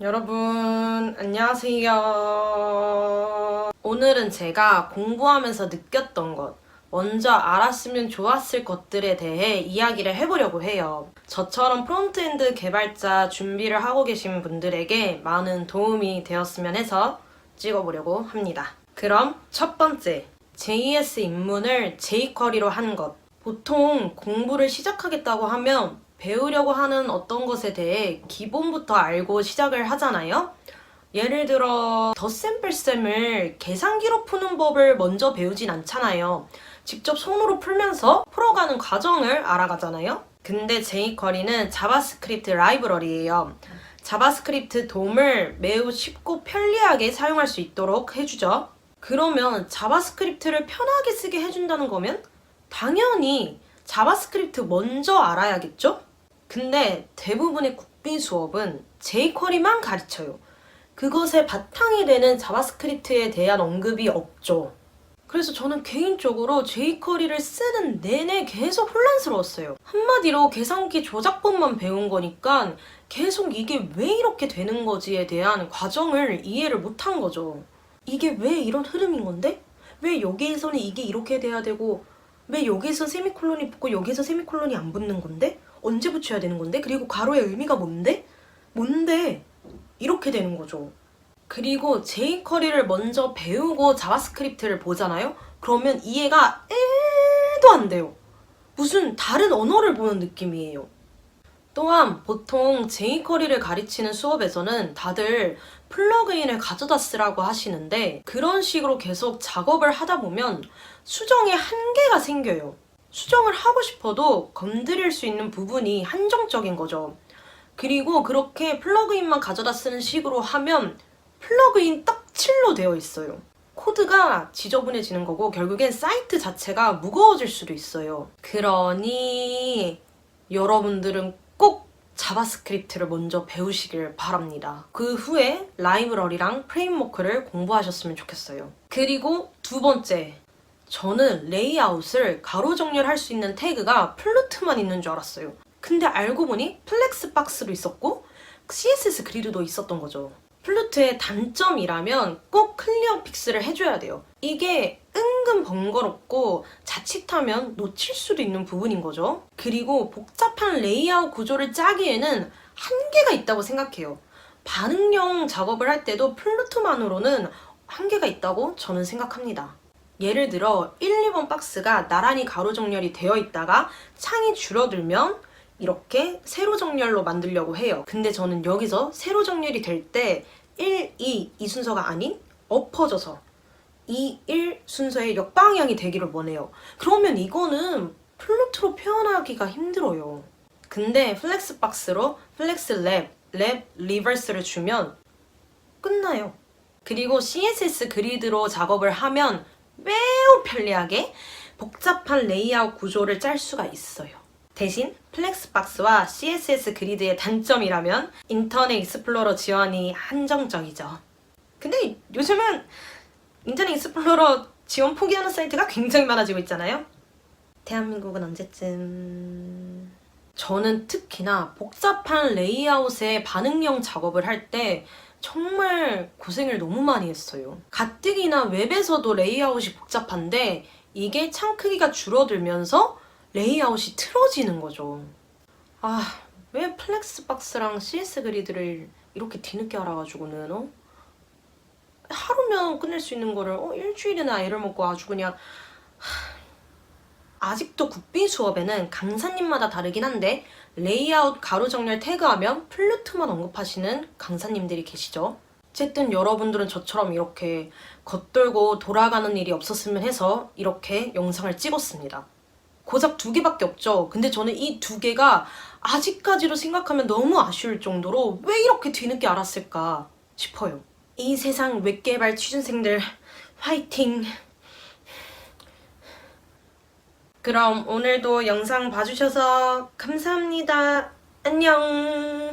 여러분, 안녕하세요. 오늘은 제가 공부하면서 느꼈던 것, 먼저 알았으면 좋았을 것들에 대해 이야기를 해보려고 해요. 저처럼 프론트엔드 개발자 준비를 하고 계신 분들에게 많은 도움이 되었으면 해서 찍어보려고 합니다. 그럼 첫 번째, JS 입문을 jQuery로 한 것. 보통 공부를 시작하겠다고 하면 배우려고 하는 어떤 것에 대해 기본부터 알고 시작을 하잖아요. 예를 들어 덧셈뺄셈을 계산기로 푸는 법을 먼저 배우진 않잖아요. 직접 손으로 풀면서 풀어가는 과정을 알아가잖아요. 근데 jQuery는 자바스크립트 라이브러리예요. 자바스크립트 돔을 매우 쉽고 편리하게 사용할 수 있도록 해주죠. 그러면 자바스크립트를 편하게 쓰게 해준다는 거면 당연히 자바스크립트 먼저 알아야겠죠? 근데 대부분의 국빈 수업은 jQuery만 가르쳐요. 그것의 바탕이 되는 자바스크립트에 대한 언급이 없죠. 그래서 저는 개인적으로 jQuery를 쓰는 내내 계속 혼란스러웠어요. 한마디로 계산기 조작법만 배운 거니까 계속 이게 왜 이렇게 되는 거지에 대한 과정을 이해를 못한 거죠. 이게 왜 이런 흐름인 건데? 왜 여기에서는 이게 이렇게 돼야 되고 왜 여기서 세미콜론이 붙고 여기서 세미콜론이 안 붙는 건데? 언제 붙여야 되는 건데? 그리고 가로의 의미가 뭔데? 뭔데? 이렇게 되는 거죠. 그리고 jQuery를 먼저 배우고 자바스크립트를 보잖아요? 그러면 이해가 1도 안 돼요. 무슨 다른 언어를 보는 느낌이에요. 또한 보통 jQuery를 가르치는 수업에서는 다들 플러그인을 가져다 쓰라고 하시는데 그런 식으로 계속 작업을 하다 보면 수정에 한계가 생겨요. 수정을 하고 싶어도 건드릴 수 있는 부분이 한정적인 거죠. 그리고 그렇게 플러그인만 가져다 쓰는 식으로 하면 플러그인 떡칠로 되어 있어요. 코드가 지저분해지는 거고 결국엔 사이트 자체가 무거워질 수도 있어요. 그러니 여러분들은 꼭 자바스크립트를 먼저 배우시길 바랍니다. 그 후에 라이브러리랑 프레임워크를 공부하셨으면 좋겠어요. 그리고 두 번째, 저는 레이아웃을 가로 정렬할 수 있는 태그가 플루트만 있는 줄 알았어요. 근데 알고 보니 플렉스 박스도 있었고 CSS 그리드도 있었던 거죠. 플루트의 단점이라면 꼭 클리어 픽스를 해줘야 돼요. 이게 은근 번거롭고 자칫하면 놓칠 수도 있는 부분인 거죠. 그리고 복잡한 레이아웃 구조를 짜기에는 한계가 있다고 생각해요. 반응형 작업을 할 때도 플루트만으로는 한계가 있다고 저는 생각합니다. 예를 들어 1, 2번 박스가 나란히 가로 정렬이 되어 있다가 창이 줄어들면 이렇게 세로 정렬로 만들려고 해요. 근데 저는 여기서 세로 정렬이 될 때 1, 2, 이 순서가 아닌 엎어져서 2, 1 순서의 역방향이 되기를 원해요. 그러면 이거는 플루트로 표현하기가 힘들어요. 근데 플렉스 박스로 플렉스 랩, 랩 리버스를 주면 끝나요. 그리고 CSS 그리드로 작업을 하면 매우 편리하게 복잡한 레이아웃 구조를 짤 수가 있어요. 대신 플렉스박스와 CSS 그리드의 단점이라면 인터넷 익스플로러 지원이 한정적이죠. 근데 요즘은 인터넷 익스플로러 지원 포기하는 사이트가 굉장히 많아지고 있잖아요. 대한민국은 언제쯤 저는 특히나 복잡한 레이아웃의 반응형 작업을 할때 정말 고생을 너무 많이 했어요. 가뜩이나 웹에서도 레이아웃이 복잡한데 이게 창 크기가 줄어들면서 레이아웃이 틀어지는 거죠. 아, 왜 플렉스박스랑 CS 그리드를 이렇게 뒤늦게 알아가지고는, 어? 하루면 끝낼 수 있는 거를, 어, 일주일이나 애를 먹고 아주 그냥, 하... 아직도 국빈 수업에는 강사님마다 다르긴 한데, 레이아웃 가로 정렬 태그하면 플루트만 언급하시는 강사님들이 계시죠. 어쨌든 여러분들은 저처럼 이렇게 겉돌고 돌아가는 일이 없었으면 해서 이렇게 영상을 찍었습니다. 고작 두 개밖에 없죠. 근데 저는 이 두 개가 아직까지로 생각하면 너무 아쉬울 정도로 왜 이렇게 뒤늦게 알았을까 싶어요. 이 세상 웹개발 취준생들 화이팅! 그럼 오늘도 영상 봐주셔서 감사합니다. 안녕!